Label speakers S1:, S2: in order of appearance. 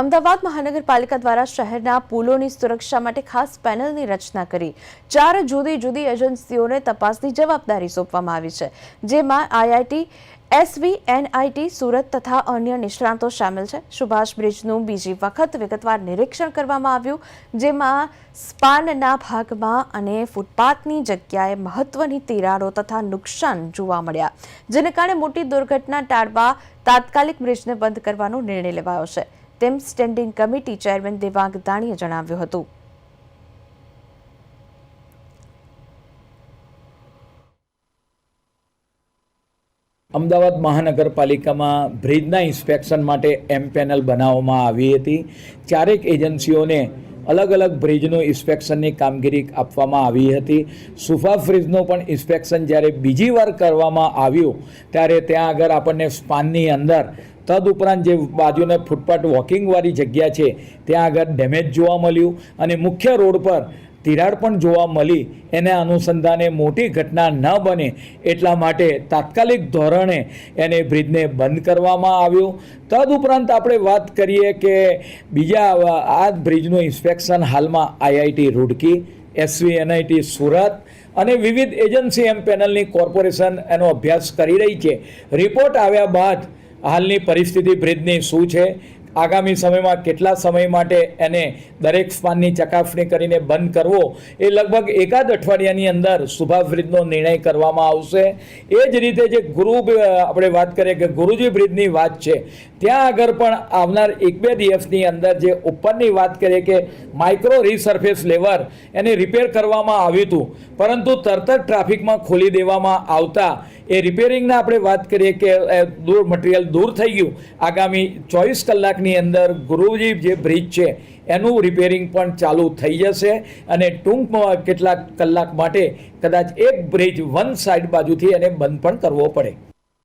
S1: અમદાવાદ મહાનગરપાલિકા દ્વારા શહેરના પુલોની સુરક્ષા માટે ખાસ પેનલની રચના કરી. ચાર જુદી જુદી એજન્સીઓને તપાસની જવાબદારી સોંપવામાં આવી છે, જેમાં આઈઆઈટી, એસવી, એનઆઈટી, સુરત તથા અન્ય નિષ્ણાતો સામેલ છે. સુભાષ બ્રિજનું બીજી વખત વિગતવાર નિરીક્ષણ કરવામાં આવ્યું, જેમાં સ્પાનના ભાગમાં અને ફૂટપાથની જગ્યાએ મહત્વની તિરાડો તથા નુકસાન જોવા મળ્યા, જેને કારણે મોટી દુર્ઘટના ટાળવા તાત્કાલિક બ્રિજને બંધ કરવાનો નિર્ણય લેવાયો છે. તેમ સ્ટેન્ડિંગ કમિટી ચેરમેન દેવાંગ દાણીએ જણાવ્યું હતું.
S2: અમદાવાદ મહાનગરપાલિકામાં બ્રિજના ઇન્સ્પેક્શન માટે એમ પેનલ બનાવવામાં આવી હતી. ચારેક એજન્સીઓને અલગ અલગ બ્રિજનું ઇન્સ્પેક્શનની કામગીરી આપવામાં આવી હતી. સુફા બ્રિજનું પણ ઇન્સ્પેક્શન જ્યારે બીજી વાર કરવામાં આવ્યું, ત્યારે ત્યાં આગળ આપણને સ્પાનની અંદર તદુપરાંત જે બાજુને ફૂટપાથ વોકિંગવાળી જગ્યા છે, ત્યાં આગળ ડેમેજ જોવા મળ્યું અને મુખ્ય રોડ પર તિરાડ પણ જોવા મળી. એને અનુસંધાને મોટી ઘટના ન બને એટલા માટે તાત્કાલિક ધોરણે એને બ્રિજને બંધ કરવામાં આવ્યું. તદુપરાંત આપણે વાત કરીએ કે બીજા આ બ્રિજનું ઇન્સ્પેક્શન હાલમાં IIT Roorkee SV NIT Surat અને વિવિધ એજન્સી એમ પેનલની કોર્પોરેશન એનો અભ્યાસ કરી રહી છે. રિપોર્ટ આવ્યા બાદ હાલની પરિસ્થિતિ બ્રિજની શું છે? આગામી સમયમાં કેટલા સમય માટે એને દરેક સ્પાનની ચકાસણી કરીને બંધ કરવો? એ લગભગ એકાદ અઠવાડિયાની અંદર સુભાષ બ્રિજનો નિર્ણય કરવામાં આવશે. એ જ રીતે જે ગુરુ આપણે વાત કરીએ કે ગુરુજી બ્રિજની વાત છે, ત્યાં આગળ પણ આવનાર એક બે દિવસની અંદર જે ઉપરની વાત કરીએ કે માઇક્રો રીસર્ફેસ લેવર એને રિપેર કરવામાં આવ્યું હતું. પરંતુ તરત જ ટ્રાફિકમાં ખોલી દેવામાં આવતા એ રિપેરિંગના આપણે વાત કરીએ કે દૂર મટીરિયલ દૂર થઈ ગયું. આગામી ચોવીસ કલાકની અંદર ગુરુજી જે બ્રિજ છે, એનું રિપેરિંગ પણ ચાલુ થઈ જશે અને ટૂંકમાં કેટલાક કલાક માટે કદાચ એક બ્રિજ વન સાઈડ બાજુથી એને બંધ પણ કરવો પડે.